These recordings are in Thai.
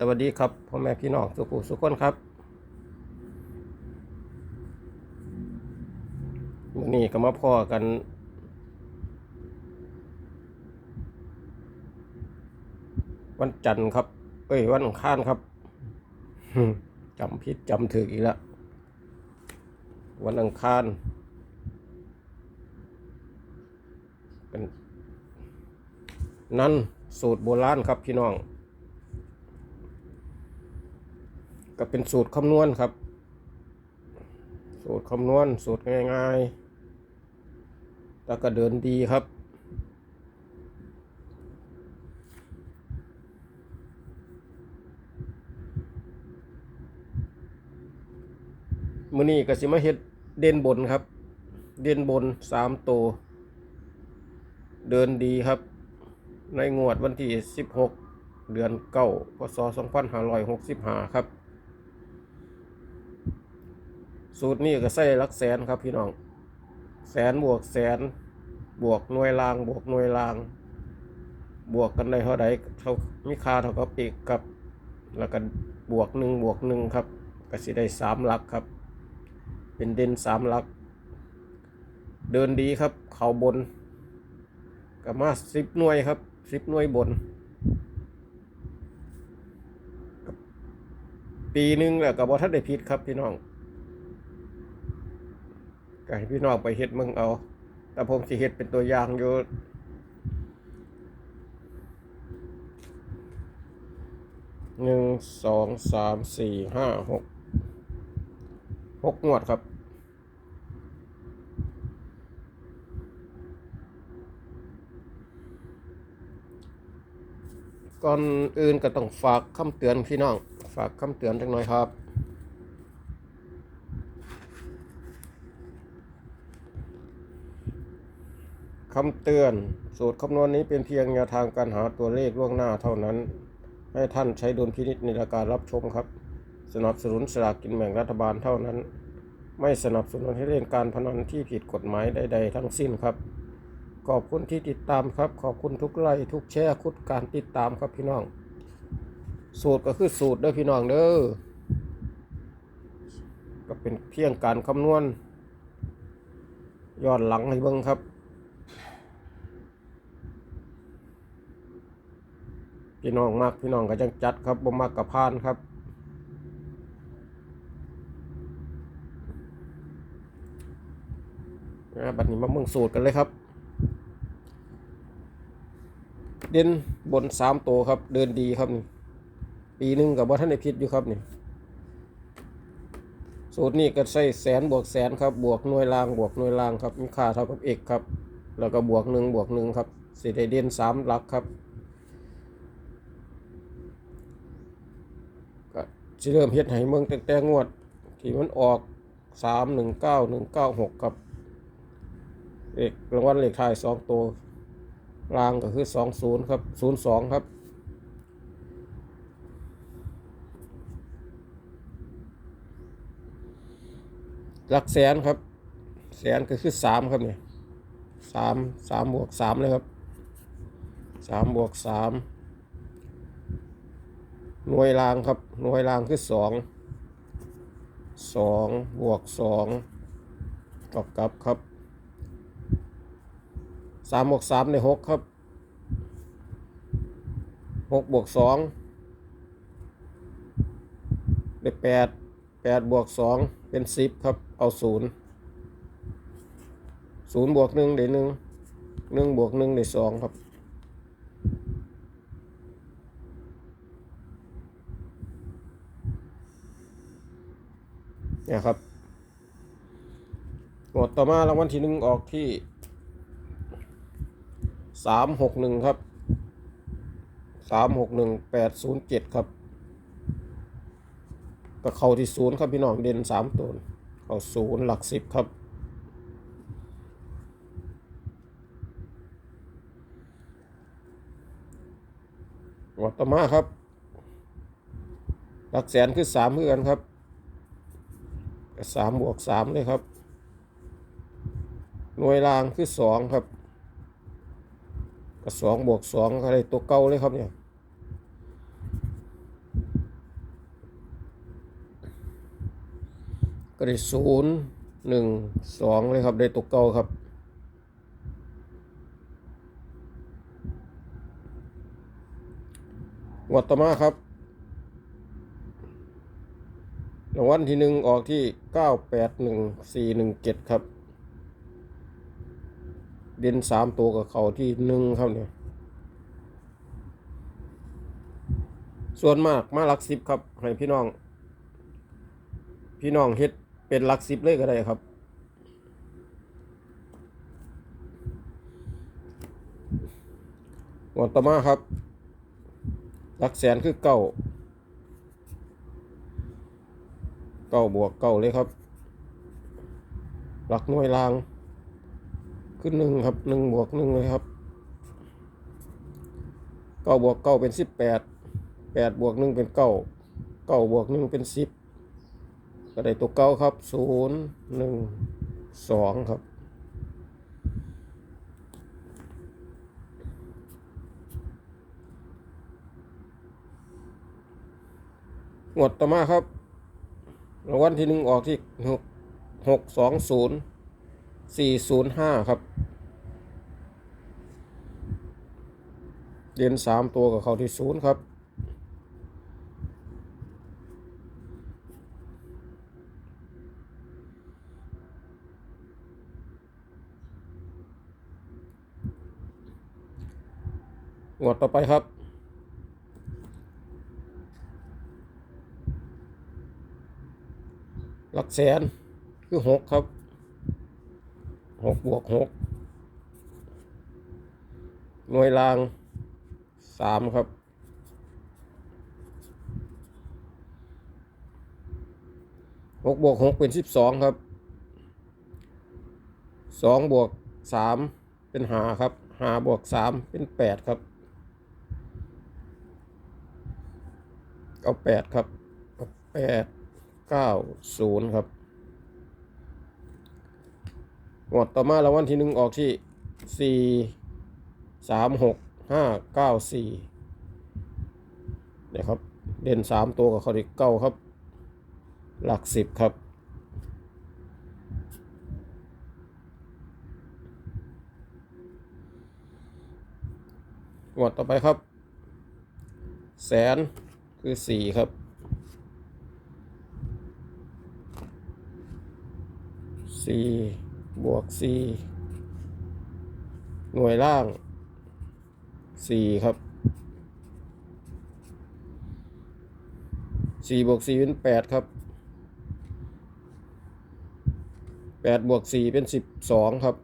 สวัสดีครับพ่อแม่พี่น้องทุกผู้ทุกคนครับวันนี้ก็มาพ่อกัน วันจันทร์ครับ เอ้ย วันอังคารครับจำผิดจำถึกอีกแล้ววันอังคารเป็นนั่นสูตรโบราณครับพี่น้อง ก็เป็นสูตรคำนวณครับ สูตรคำนวณสูตรง่ายๆแล้วก็เดินดีครับมือนี้ก็สิมาเฮ็ดเด่นบนครับ เด่นบนสามตัว เดินดีครับ ในงวดวันที่ 16 เดือนเก้าพศ2565 ครับ สูตรนี้ก็ใส่ลักแสนครับพี่น้อง แสนบวกแสน บวกหน่วยราง บวกหน่วยราง บวกกันได้เท่าใดเท่ามีค่าเท่ากับเอกครับ แล้วก็บวกหนึ่งบวกหนึ่งครับก็สิได้สามหลักครับ เป็นเด่นสามหลัก เดินดีครับ เข่าบนก็มาสิบหน่วยครับสิบหน่วยบนปีหนึ่งแล้วก็บอทัดได้ผิดครับพี่น้อง ก็ให้พี่น้องไปเฮ็ดมึงเอา แต่ผมสิเฮ็ดเป็นตัวอย่างอยู่หนึ่งสองสามสี่ห้าหกหกงวดครับก่อนอื่นก็ต้องฝากคำเตือนพี่น้อง ฝากคำเตือนจังหน่อยครับ คำเตือน สูตรคำนวณนี้เป็นเพียงแนวทางการหาตัวเลขล่วงหน้าเท่านั้น ให้ท่านใช้ดุลพินิจในการรับชมครับ สนับสนุนสลากกินแบ่งรัฐบาลเท่านั้น ไม่สนับสนุนให้เล่นการพนันที่ผิดกฎหมายใด ๆ ทั้งสิ้นครับ ขอบคุณที่ติดตามครับ ขอบคุณทุกไลค์ทุกแชร์คุดการติดตามครับพี่น้อง สูตรก็คือสูตรเด้อพี่น้องเด้อก็เป็นเพียงการคำนวณย้อนหลังให้เบิ่งครับ พี่น้องมากพี่น้องก็จังจัดครับบ่มากกับพานครับ บัดนี้มาเมืองสูตรกันเลยครับ เด่นบนสามตัวครับ เดินดีครับนี่ ปีหนึ่งกับว่าท่านได้พิษอยู่ครับนี่ สูตรนี้ก็ใส่แสนบวกแสนครับ บวกหน่วยรางบวกหน่วยรางครับมีค่าเท่ากับเอกครับ แล้วก็บวกหนึ่งบวกหนึ่งครับสิได้เด่นสามหลักครับ ก็ สิเริ่มเฮ็ดให้เมืองแต่แต่งวด ที่มันออกสามหนึ่งเก้าหนึ่งเก้าหกครับเลขรางวัลเลขท้ายสองตัวรางก็คือสองศูนย์ครับศูนย์สองครับหลักแสนครับ แสนก็คือสามครับเนี่ยสามสามบวกสามเลยครับสามบวกสาม หน่วยรางครับหน่วยรางคือสองสองบวกสองกับกับครับสามบวกสามในหกครับหกบวกสองได้แปดแปดบวกสองเป็นสิบครับ เอาศูนย์ศูนย์บวกหนึ่งได้หนึ่งหนึ่งบวกหนึ่งได้สองครับ เนี่ยครับหมดต่อมารางวัลที่หนึ่งออกที่สามหกหนึ่งครับสามหกหนึ่งแปดศูนย์เจ็ดครับก็เข้าที่ศูนย์ครับพี่น้องเด่นสามตัวเข้าศูนย์หลักสิบครับหมดต่อมาครับ หลักแสนคือสามเพื่อนครับ สามบวกสามเลยครับ หน่วยรางคือสองครับก็สองบวกสองอะไรตัวเก่าเลยครับเนี่ยก็ได้ศูนย์หนึ่งสองเลยครับได้ตัวเก่าครับวัตมาครับ รางวัลที่หนึ่งออกที่เก้าแปดหนึ่งสี่หนึ่งเจ็ดครับ เด่นสามตัวกับเขาที่หนึ่งครับเนี่ย ส่วนมากมาลักสิบครับ ให้พี่น้อง พี่น้องเฮ็ดเป็นลักสิบเลยก็ได้ครับงวดต่อมาครับลักแสนคือเก้า เก้าบวกเก้าเลยครับ หลักหน่วยรางคือหนึ่งครับหนึ่งบวกหนึ่งเลยครับเก้าบวกเก้าเป็นสิบแปดแปดบวกหนึ่งเป็นเก้าเก้าบวกหนึ่งเป็นสิบก็ได้ตัวเก้าครับศูนย์หนึ่งสองครับงวดต่อมาครับ รางวัลที่หนึ่งออกที่หกหกสองศูนย์สี่ศูนย์ห้าครับเรียนสามตัวกับเขาที่ศูนย์ครับ งวดต่อไปครับ หลักแสนคือหกครับหกบวกหกหน่วยรางสามครับหกบวกหกเป็นสิบสองครับสองบวกสามเป็นหาครับหาบวกสามเป็นแปดครับ เอาแปดครับเอาแปด เก้าศูนย์ครับงวดต่อมารางวัลที่หนึ่งออกที่สี่สามหกห้าเก้าสี่เนี่ยครับ เด่นสามตัวกับเขาอีกเก้าครับ หลักสิบครับ งวดต่อไปครับ แสนคือสี่ครับ สี่บวกสี่หน่วยล่างสี่ครับสี่บวกสี่เป็นแปดครับแปดบวกสี่เป็นสิบสองครับ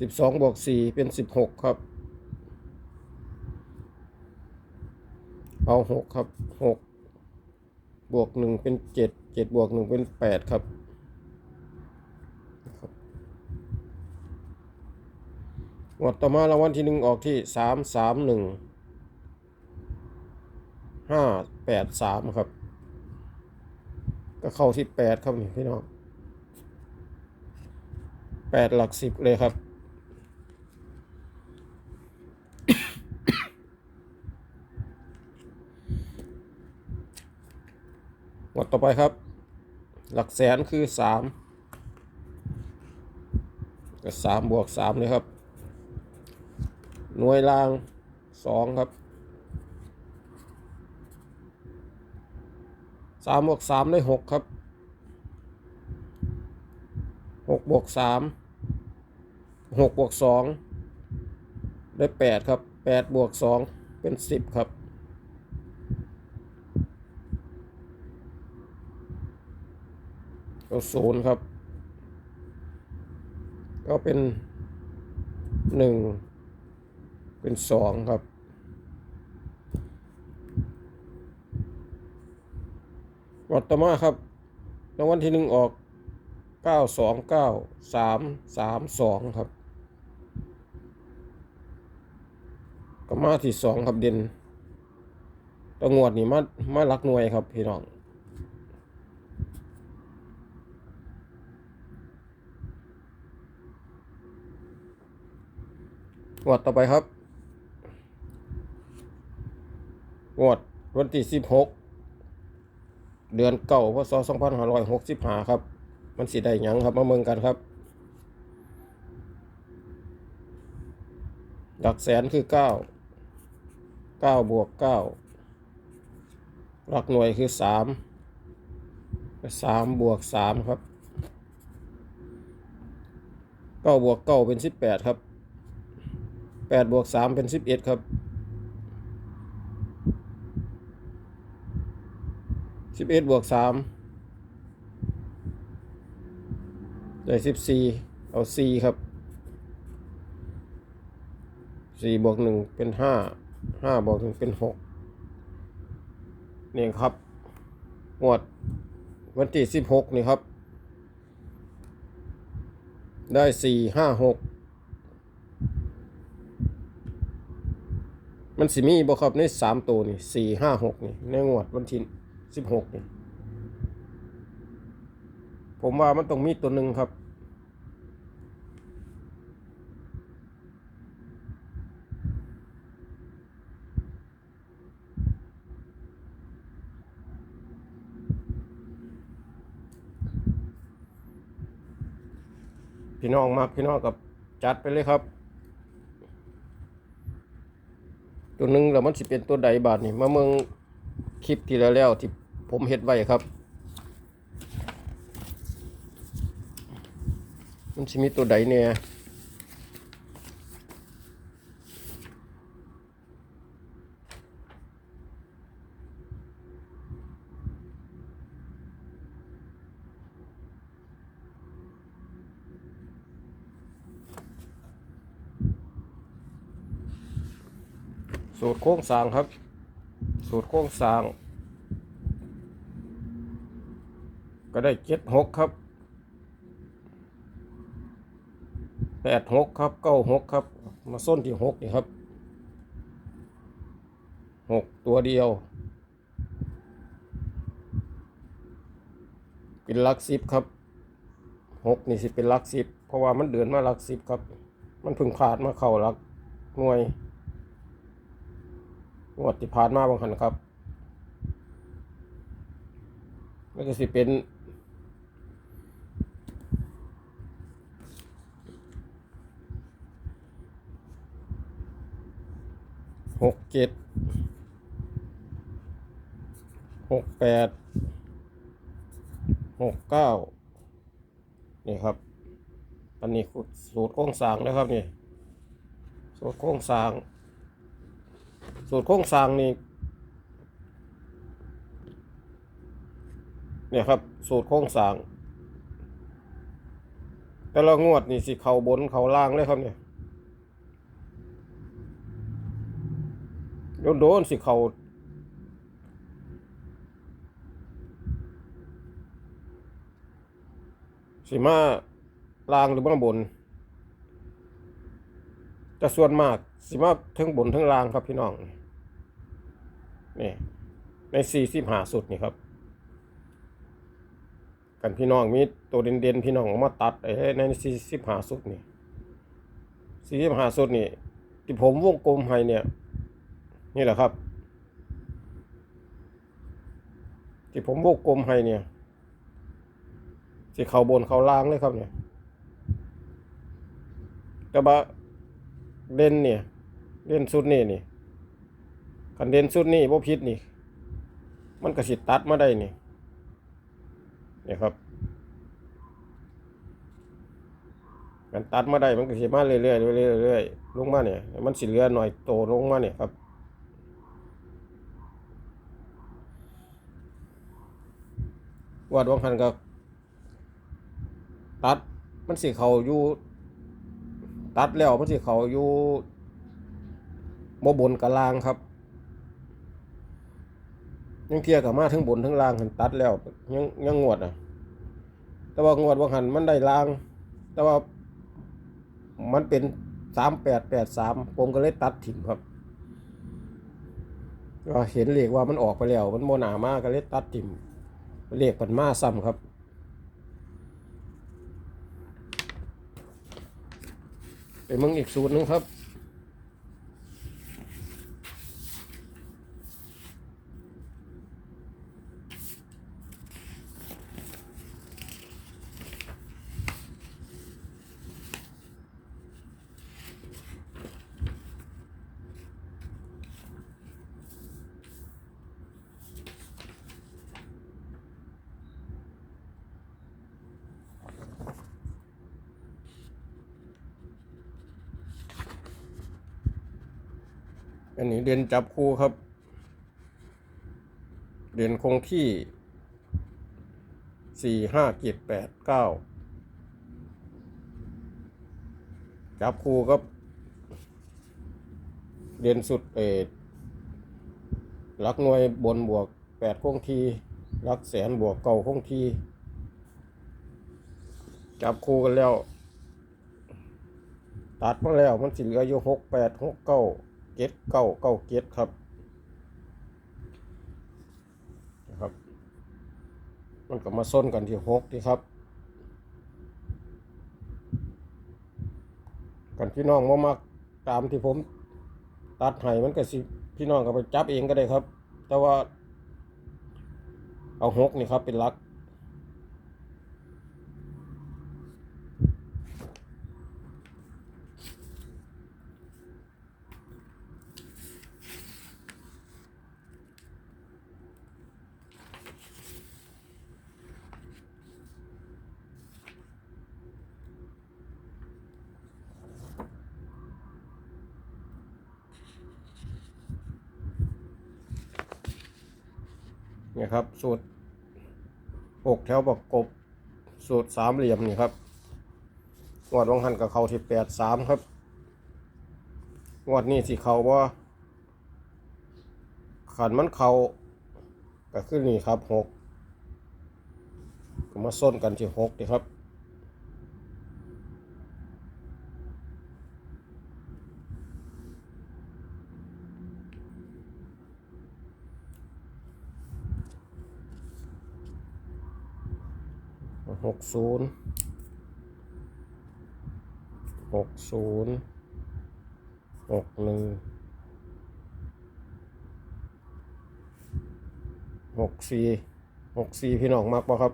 สิบสองบวกสี่เป็นสิบหกครับ เอาหกครับหกบวกหนึ่งเป็นเจ็ดเจ็ดบวกหนึ่งเป็นแปดครับ งวดต่อมารางวัลที่หนึ่งออกที่สามสามหนึ่งห้าแปดสามครับ ก็เข้าที่แปดครับนี่พี่น้องแปดหลักสิบเลยครับงวดต่อไปครับ หลักแสนคือสามก็สามบวกสามเลยครับ หน่วยรางสองครับสามบวกสามได้หกครับหกบวกสามหกบวกสองได้แปดครับแปดบวกสองเป็นสิบครับก็ศูนย์ครับ ก็เป็นหนึ่ง เป็นสองครับ วัตตมาครับ รางวัลที่หนึ่งออกเก้าสองเก้าสามสามสองครับก็มาที่สองครับเด่นตงวดนี่มา มาลักหน่วยครับพี่น้องงวดต่อไปครับ งวดวันที่สิบหกเดือนเก่าพศสองพันห้าร้อยหกสิบห้าครับ มันสิได้หยังครับมาเมืองกันครับ หลักแสนคือเก้าเก้าบวกเก้าหลักหน่วยคือสามสามบวกสามครับเก้าบวกเก้าเป็นสิบแปดครับแปดบวกสามเป็นสิบเอ็ดครับ สิบเอ็ดบวกสามได้สิบสี่เอาสี่ครับสี่บวกหนึ่งเป็นห้าห้าบวกหนึ่งเป็นหกนี่ครับงวดวันที่สิบหกนี่ครับ ได้สี่ห้าหกมันสิมีบ่ครับในสามตัวนี่สี่ห้าหกนี่ในงวดวันที่ สิบหกนี่ผมว่ามันต้องมีตัวหนึ่งครับ พี่น้องมากพี่น้องกับจัดไปเลยครับ ตัวหนึ่งแล้วมันสิเป็นตัวใดบาทนี่มาเมือง คลิปที่แล้วแล้วที่ผมเฮ็ดไว้ครับ มันสิมีตัวใดเนี่ยสูตรโค้งสางครับ สูตรโค้งสร้าง ก็ได้เจ็ดหกครับแปดหกครับเก้าหกครับ มาส้นที่หกนี่ครับหกตัวเดียว เป็นลักสิบครับหกนี่สิเป็นลักสิบเพราะว่ามันเดือนมาลักสิบครับ มันพึ่งผ่านมาเข้าลักหน่วย งวดที่ผ่านมาบางคันครับแล้วก็สิเป็นหกเจ็ดหกแปดหกเก้านี่ครับ อันนี้สูตรโค้งสางนะครับนี่สูตรโค้งสาง สูตรโค้งสร้างนี่เนี่ยครับ สูตรโค้งสร้าง แต่ละงวดนี่สิเขาบนเขาล่างเลยครับเนี่ยโดนโดนๆสิเขาสิมาล่างหรือมาบนจะส่วนมาก สิมาทั้งบนทั้งล่างครับพี่น้อง นี่ในสี่สิบหาสุดนี่ครับ กันพี่น้องมีตัวเด่นๆพี่น้องเอามาตัดไอ้ในสี่สิบหาสุดนี่สี่สิบหาสุดนี่ที่ผมวงกลมให้เนี่ย นี่แหละครับ ที่ผมวงกลมให้เนี่ยสิเขาบนเขาล่างเลยครับเนี่ยแต่ว่าเด่นเนี่ยเด่นสุดนี่นี่ คันเด่นสุดนี่บ่ผิดนี่ มันก็สิตัดมาได้นี่เนี่ยครับกันตัดมาได้มันก็สิมาเรื่อยๆเรื่อยๆเรื่อยลงมาเนี่ย มันสิเหลือหน่อยโตลงมาเนี่ยครับวาดวังหันก็ตัดมันสิเขาอยู่ตัดแล้วมันสิเขาอยู่บ่บนกลางครับ ยังเทียกับมาทั้งบนทั้งล่างหันตัดแล้วยังยังงวดอะ แต่ว่างวดวังหันมันได้ล่าง แต่ว่ามันเป็นสามแปดแปดสามผมก็เลยตัดถิ่มครับก็เห็นเลขว่ามันออกไปแล้ว มันโมหนามากก็เลยตัดถิ่มเลขปันมาซ้ำครับไปมึงอีกสูตรนึงครับ น อันนี้เด่นจับคู่ครับเด่นคงที่สี่ห้าเจ็ดแปดเก้าจับคู่ครับเด่นสุดเอดลักหน่วยบนบวกแปดคงที่ลักแสนบวกเก้าคงที่จับคู่กันแล้ว ตัดมาแล้วมันสิเหลืออยู่หกแปดหกเก้า เจ็ดเก้าเก้าเจ็ดครับนะครับ มันก็มาส้นกันที่หกที่ครับ กันพี่น้องมามักตามที่ผมตัดให้มันก็สิพี่น้องก็ไปจับเองก็ได้ครับ แต่ว่าเอาหกนี่ครับเป็นลัก เนี่ยครับ สูตรหกแถวประกบ สูตรสามเหลี่ยมนี่ครับงวดวงหันกับเขาที่แปดสามครับงวดนี้สิเขาว่าขันมันเขาก็ขึ้นนี่ครับหกมาส้นกันที่หกดีครับ หกศูนย์หกศูนย์หกหนึ่งหกสี่หกสี่พี่น้องมักป่ะครับ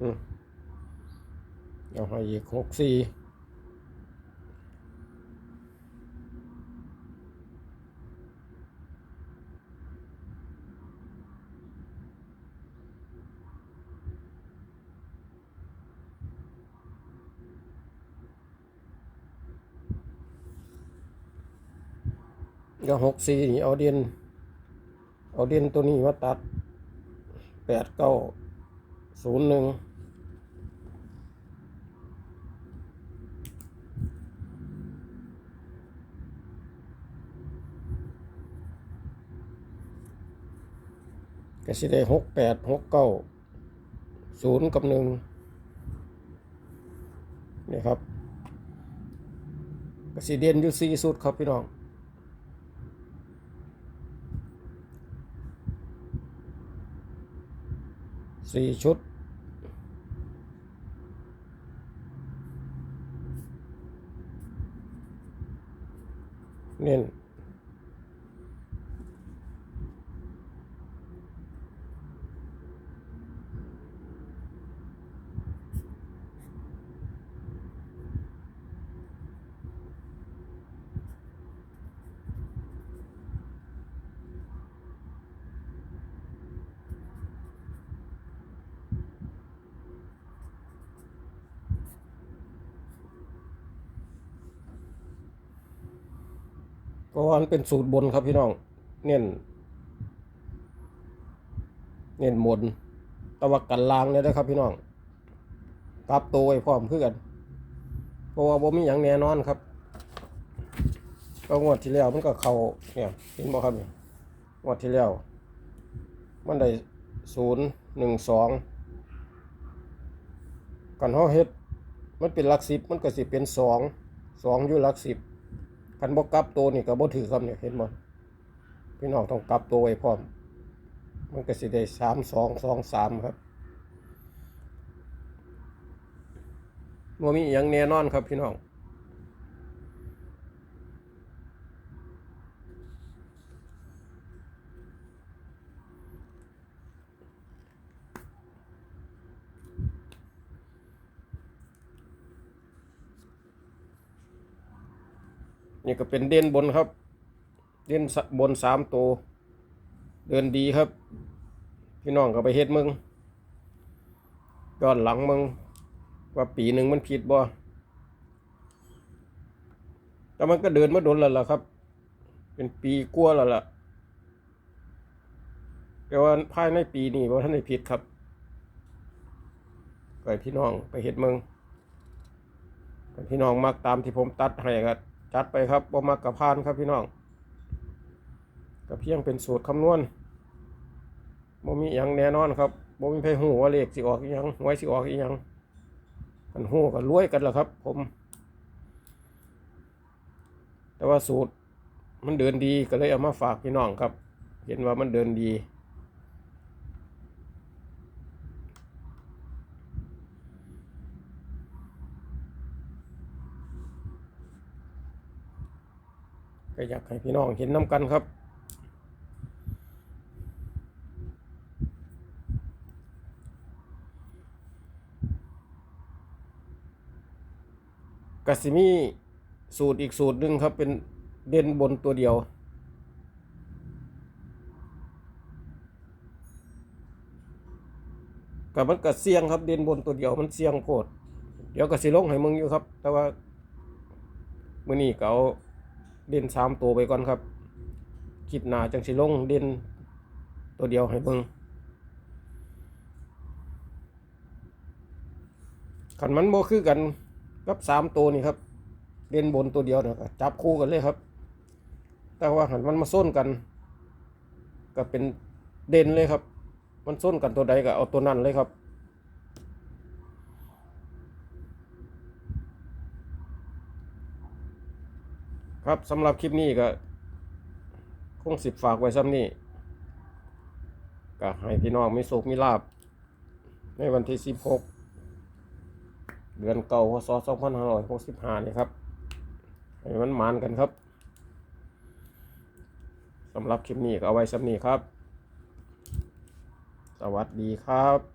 อืมเอาให้อีกหกสี่ ก็หกสี่นี่เอาเด่นเอาเด่นตัวนี้มาตัดแปดเก้าศูนย์หนึ่งก็สิได้หกแปดหกเก้าศูนย์กับหนึ่งนี่ครับก็สิเด่นอยู่สี่สุดครับพี่น้อง สี่ชุด เน้น เพราะว่ามันเป็นสูตรบนครับพี่น้อง เน้น เน้นบนตะวักันลางเลยนะครับพี่น้องกลับตัวไว้พร้อมคือกันเพราะว่าบ่มีอย่างแน่นอนครับก็งวดที่แล้วมันก็เขาเนี่ยเห็นบ่ครับเนี่ยงวดที่แล้วมันได้ศูนย์หนึ่งสองกันเฮาเฮ็ด มันเป็นหลักสิบมันก็สิเป็นสองสองอยู่หลักสิบ คันบ่กลับตัวนี่ก็บ่ถือคำเนี่ยเห็นบ่พี่น้องต้องกลับตัวไว้พร้อม มันก็สิได้สามสองสองสามครับบ่มีอย่างแน่นอนครับพี่น้อง นี่ก็เป็นเด่นบนครับ เด่นบนสามตัวเดินดีครับ พี่น้องก็ไปเฮ็ดมึงย้อนหลังมึงว่าปีหนึ่งมันผิดบ่แต่มันก็เดินมาโดนแล้วล่ะครับ เป็นปีกลัวแล้วล่ะแต่ว่าภายในปีนี้ว่าท่านได้ผิดครับก็ให้พี่น้องไปเห็ดมืองพี่น้องมักตามที่ผมตัดให้ก็ จัดไปครับบ่มักกับพานครับพี่น้องก็เพียงเป็นสูตรคำนวณบ่มีอย่างแน่นอนครับบ่มีไผหูว่าเลขสิออกอีหยังหวยสิออกอีหยังมันหูก็รวยกันแหละครับ ผม แต่ว่าสูตรมันเดินดีก็เลยเอามาฝากพี่น้องครับ เห็นว่ามันเดินดี อยากให้พี่น้องเห็นน้ำกันครับกสิมีสูตรอีกสูตรหนึ่งครับเป็นเด่นบนตัวเดียวกับมันก็เสี่ยงครับเด่นบนตัวเดียวมันเสี่ยงโคตรเดี๋ยวก็สิลงให้มึงอยู่ครับ แต่ว่ามื้อนี้ก็เอา เด่นสามตัวไปก่อนครับคลิปหนาจังสิลงเด่นตัวเดียวให้เบิ่งขันมันโมคือกันกับสามตัวนี่ครับเด่นบนตัวเดียวนะก็จับคู่กันเลยครับ แต่ว่าหันมันมาส้นกัน ก็เป็นเด่นเลยครับ มันส้นกันตัวใดก็เอาตัวนั้นเลยครับ ครับสำหรับคลิปนี้ก็คงสิบฝากไว้ซ้ำนี่ก็ให้พี่น้องมีโศกมีลาบ ในวันที่สิบหกเดือนเก่าพศสองพันห้าร้อยหกสิบห้านี่ครับ ให้มันมานกันครับสำหรับคลิปนี้ก็เอาไว้ซ้ำนี่ครับ สวัสดีครับ